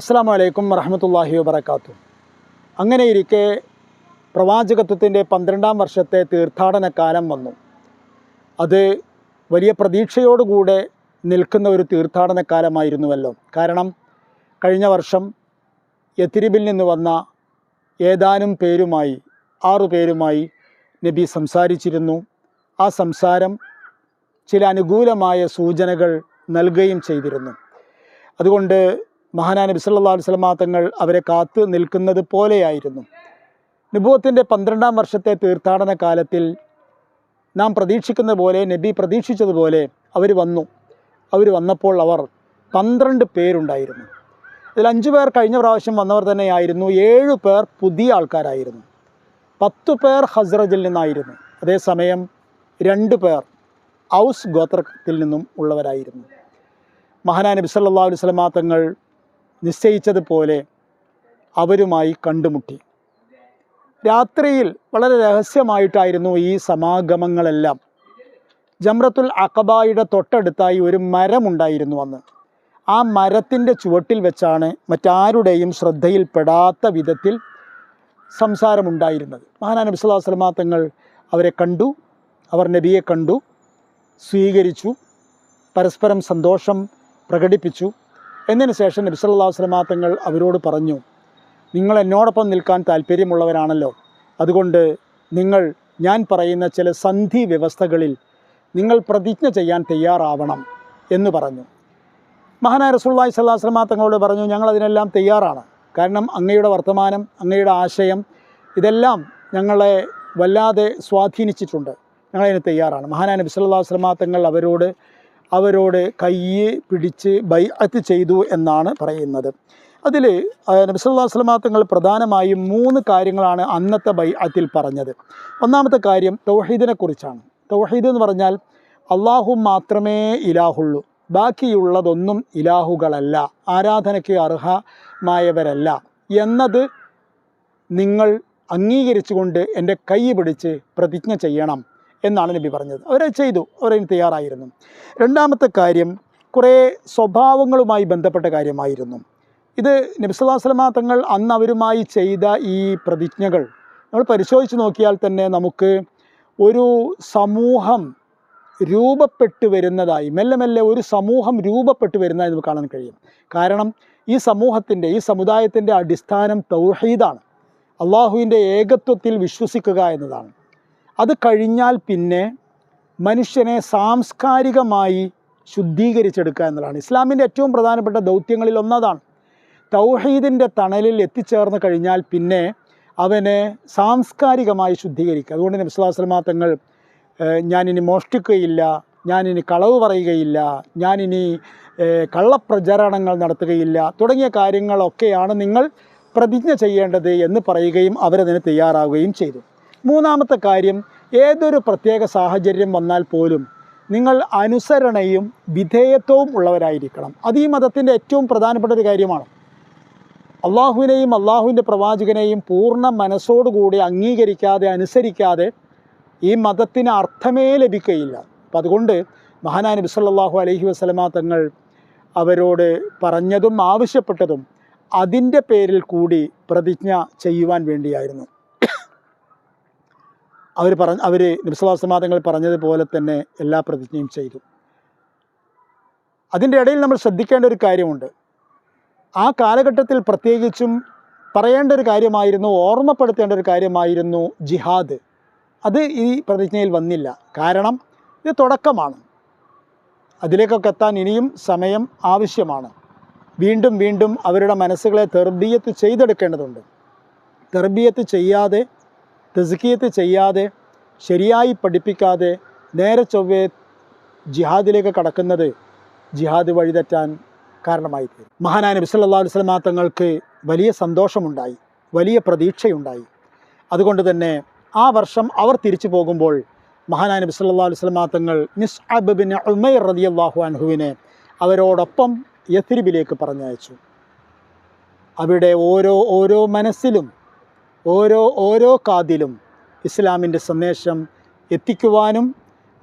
അസ്സാം വലൈക്കും വറഹമത്തല്ലാഹി വബർക്കാത്തു അങ്ങനെയിരിക്കെ പ്രവാചകത്വത്തിന്റെ പന്ത്രണ്ടാം വർഷത്തെ തീർത്ഥാടന കാലം വന്നു. അത് വലിയ പ്രതീക്ഷയോടുകൂടെ നിൽക്കുന്ന ഒരു തീർത്ഥാടന കാലമായിരുന്നുവല്ലോ കാരണം കഴിഞ്ഞ വർഷം യത്തിരിബിൽ നിന്ന് വന്ന ഏതാനും പേരുമായി ആറു പേരുമായി നബി സംസാരിച്ചിരുന്നു. ആ സംസാരം ചില അനുകൂലമായ സൂചനകൾ നൽകുകയും ചെയ്തിരുന്നു. അതുകൊണ്ട് മഹാനാ നബി സല്ലല്ലാഹു അലൈഹി വസല്ലമ തങ്ങൾ അവരെ കാത്തു നിൽക്കുന്നത് പോലെയായിരുന്നു. നുബുവത്തിന്റെ പന്ത്രണ്ടാം വർഷത്തെ തീർത്ഥാടന കാലത്തിൽ നാം പ്രതീക്ഷിക്കുന്ന പോലെ നബി പ്രതീക്ഷിച്ചതുപോലെ അവർ വന്നു. അവർ വന്നപ്പോൾ അവർ പന്ത്രണ്ട് പേരുണ്ടായിരുന്നു. ഇതിൽ അഞ്ച് പേർ കഴിഞ്ഞ പ്രാവശ്യം വന്നവർ തന്നെയായിരുന്നു. ഏഴ് പേർ പുതിയ ആൾക്കാരായിരുന്നു. പത്ത് പേർ ഹസ്രജിൽ നിന്നായിരുന്നു. അതേസമയം രണ്ട് പേർ ഔസ് ഗോത്രത്തിൽ നിന്നും ഉള്ളവരായിരുന്നു. മഹാനാ നബി സല്ലല്ലാഹു അലൈഹി വസല്ലമ തങ്ങൾ നിശ്ചയിച്ചതുപോലെ അവരുമായി കണ്ടുമുട്ടി. രാത്രിയിൽ വളരെ രഹസ്യമായിട്ടായിരുന്നു ഈ സമാഗമങ്ങളെല്ലാം. ജമ്രത്തുൽ അഖബായുടെ തൊട്ടടുത്തായി ഒരു മരമുണ്ടായിരുന്നു അന്ന്. ആ മരത്തിന്റെ ചുവട്ടിൽ വെച്ചാണ് മറ്റാരുടെയും ശ്രദ്ധയിൽപ്പെടാത്ത വിധത്തിൽ സംസാരമുണ്ടായിരുന്നത്. മഹാനാ നബി സ്വല്ലല്ലാഹു അലൈഹി വസല്ലമ തങ്ങൾ അവരെ കണ്ടു. അവർ നബിയെ കണ്ടു സ്വീകരിച്ചു പരസ്പരം സന്തോഷം പ്രകടിപ്പിച്ചു. എന്നതിന് ശേഷം നബി സല്ലല്ലാഹു അലൈഹി വസല്ലമ തങ്ങൾ അവരോട് പറഞ്ഞു നിങ്ങൾ എന്നോടൊപ്പം നിൽക്കാൻ താല്പര്യമുള്ളവരാണല്ലോ. അതുകൊണ്ട് നിങ്ങൾ ഞാൻ പറയുന്ന ചില സന്ധി വ്യവസ്ഥകളിൽ നിങ്ങൾ പ്രതിജ്ഞ ചെയ്യാൻ തയ്യാറാവണം എന്ന് പറഞ്ഞു. മഹാനായ റസൂള്ളി സ്വല്ലാ വസ്ലമ തങ്ങളോട് പറഞ്ഞു ഞങ്ങൾ അതിനെല്ലാം തയ്യാറാണ്. കാരണം അങ്ങയുടെ വർത്തമാനം അങ്ങയുടെ ആശയം ഇതെല്ലാം ഞങ്ങളെ വല്ലാതെ സ്വാധീനിച്ചിട്ടുണ്ട്. ഞങ്ങളതിന് തയ്യാറാണ്. മഹാനായ നബി സല്ലല്ലാഹു അലൈഹി വസല്ലമ തങ്ങൾ അവരോട് അവരോട് കയ്യ് പിടിച്ച് ബൈഅത്ത് ചെയ്തു എന്നാണ് പറയുന്നത്. അതിൽ നബിസുല്ലാ വസ്ലമാ തങ്ങൾ പ്രധാനമായും മൂന്ന് കാര്യങ്ങളാണ് അന്നത്തെ ബൈഅത്തിൽ പറഞ്ഞത്. ഒന്നാമത്തെ കാര്യം തൗഹീദിനെക്കുറിച്ചാണ് തൗഹീദ് എന്ന് പറഞ്ഞാൽ അള്ളാഹു മാത്രമേ ഇലാഹുള്ളൂ. ബാക്കിയുള്ളതൊന്നും ഇലാഹുകളല്ല. ആരാധനയ്ക്ക് അർഹമായവരല്ല. എന്നത് നിങ്ങൾ അംഗീകരിച്ചുകൊണ്ട് എന്റെ കൈ പിടിച്ച് പ്രതിജ്ഞ ചെയ്യണം. എന്നാണ് നബി പറഞ്ഞത്. അവർ ചെയ്തു. അവരതിന് തയ്യാറായിരുന്നു. രണ്ടാമത്തെ കാര്യം കുറേ സ്വഭാവങ്ങളുമായി ബന്ധപ്പെട്ട കാര്യമായിരുന്നു. ഇത് നബ്സുല്ലാസ്ലമ തങ്ങൾ അന്ന് അവരുമായി ചെയ്ത ഈ പ്രതിജ്ഞകൾ നമ്മൾ പരിശോധിച്ച് നോക്കിയാൽ തന്നെ നമുക്ക് ഒരു സമൂഹം രൂപപ്പെട്ടു വരുന്നതായി മെല്ലെ മെല്ലെ ഒരു സമൂഹം രൂപപ്പെട്ടു വരുന്നതായി നമുക്ക് കാണാൻ കഴിയും. കാരണം ഈ സമൂഹത്തിന്റെ ഈ സമുദായത്തിന്റെ അടിസ്ഥാനം തൗഹീദാണ്. അള്ളാഹുവിന്റെ ഏകത്വത്തിൽ വിശ്വസിക്കുക എന്നതാണ്. അത് കഴിഞ്ഞാൽ പിന്നെ മനുഷ്യനെ സാംസ്കാരികമായി ശുദ്ധീകരിച്ചെടുക്കുക എന്നതാണ് ഇസ്ലാമിന്റെ ഏറ്റവും പ്രധാനപ്പെട്ട ദൗത്യങ്ങളിൽ ഒന്നതാണ്. തൗഹീദിന്റെ തണലിൽ എത്തിച്ചേർന്ന് കഴിഞ്ഞാൽ പിന്നെ അവനെ സാംസ്കാരികമായി ശുദ്ധീകരിക്കുക. അതുകൊണ്ട് നബി വിശ്വാസമാ അലൈഹി തങ്ങൾ ഞാനിനി മോഷ്ടിക്കുകയില്ല ഞാനിനി കളവ് പറയുകയില്ല ഞാനിനി കള്ളപ്രചരണങ്ങൾ നടത്തുകയില്ല തുടങ്ങിയ കാര്യങ്ങളൊക്കെയാണ് നിങ്ങൾ പ്രതിജ്ഞ ചെയ്യേണ്ടത് എന്ന് പറയുകയും അവരതിന് തയ്യാറാവുകയും ചെയ്തു. മൂന്നാമത്തെ കാര്യം ഏതൊരു പ്രത്യേക സാഹചര്യം വന്നാൽ പോലും നിങ്ങൾ അനുസരണയും വിധേയത്വവും ഉള്ളവരായിരിക്കണം. അത് ഈ മതത്തിന്റെ ഏറ്റവും പ്രധാനപ്പെട്ട ഒരു കാര്യമാണ്. അള്ളാഹുവിനെയും അള്ളാഹുവിന്റെ പ്രവാചകനെയും പൂർണ മനസ്സോടുകൂടി അംഗീകരിക്കാതെ അനുസരിക്കാതെ ഈ മതത്തിന് അർത്ഥമേ ലഭിക്കുകയില്ല അപ്പം അതുകൊണ്ട് മഹാനാ നബി സല്ലല്ലാഹു അലൈഹി വസല്ലമ തങ്ങൾ അവരോട് പറഞ്ഞതും ആവശ്യപ്പെട്ടതും അതിന്റെ പേരിൽ കൂടി പ്രതിജ്ഞ ചെയ്യുവാൻ വേണ്ടിയായിരുന്നു. അവർ പറഞ്ഞ അവർ നബിസ്വലാസ്ലമ തങ്ങൾ പറഞ്ഞതുപോലെ തന്നെ എല്ലാ പ്രതിജ്ഞയും ചെയ്തു. അതിന്റെ ഇടയിൽ നമ്മൾ ശ്രദ്ധിക്കേണ്ട ഒരു കാര്യമുണ്ട്. ആ കാലഘട്ടത്തിൽ പ്രത്യേകിച്ചും പറയേണ്ട ഒരു കാര്യമായിരുന്നു ഓർമ്മപ്പെടുത്തേണ്ട ഒരു കാര്യമായിരുന്നു ജിഹാദ്. അത് ഈ പ്രതിജ്ഞയിൽ വന്നില്ല. കാരണം ഇത് തുടക്കമാണ്. അതിലേക്കൊക്കെ എത്താൻ ഇനിയും സമയം ആവശ്യമാണ്. വീണ്ടും വീണ്ടും അവരുടെ മനസ്സുകളെ തെർബീയത്ത് ചെയ്തെടുക്കേണ്ടതുണ്ട്. തെർബീയത്ത് ചെയ്യാതെ തെസ്കിയത്ത് ചെയ്യാതെ ശരിയായി പഠിപ്പിക്കാതെ നേരെ ചൊവ്വേ ജിഹാദിലേക്ക് കടക്കുന്നത് ജിഹാദ് വഴിതെറ്റാൻ കാരണമായി തീരും മഹാനായ നബി അലൈഹി വസല്ലമ തങ്ങൾക്ക് വലിയ സന്തോഷമുണ്ടായി വലിയ പ്രതീക്ഷയുണ്ടായി. അതുകൊണ്ട് തന്നെ ആ വർഷം അവർ തിരിച്ചു പോകുമ്പോൾ മഹാനായ നബി അലൈഹി വസല്ലമ തങ്ങൾ മിസ് അബിൻ ഉമൈർ അള്ളാഹു അൻഹുവിനെ അവരോടൊപ്പം യഥ്രിബിലേക്ക് പറഞ്ഞയച്ചു. അവിടെ ഓരോ ഓരോ മനസ്സിലും ഓരോ ഓരോ കാതിലും ഇസ്ലാമിന്റെ സന്ദേശം എത്തിക്കുവാനും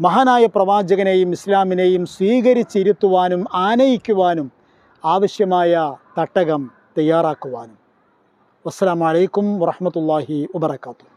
മഹാനായ പ്രവാചകനെയും ഇസ്ലാമിനെയും സ്വീകരിച്ചിരുത്തുവാനും ആനയിക്കുവാനും ആവശ്യമായ തട്ടകം തയ്യാറാക്കുവാനും. അസ്സാം വലൈക്കും വറഹമത്തല്ലാഹി വബർക്കാത്തു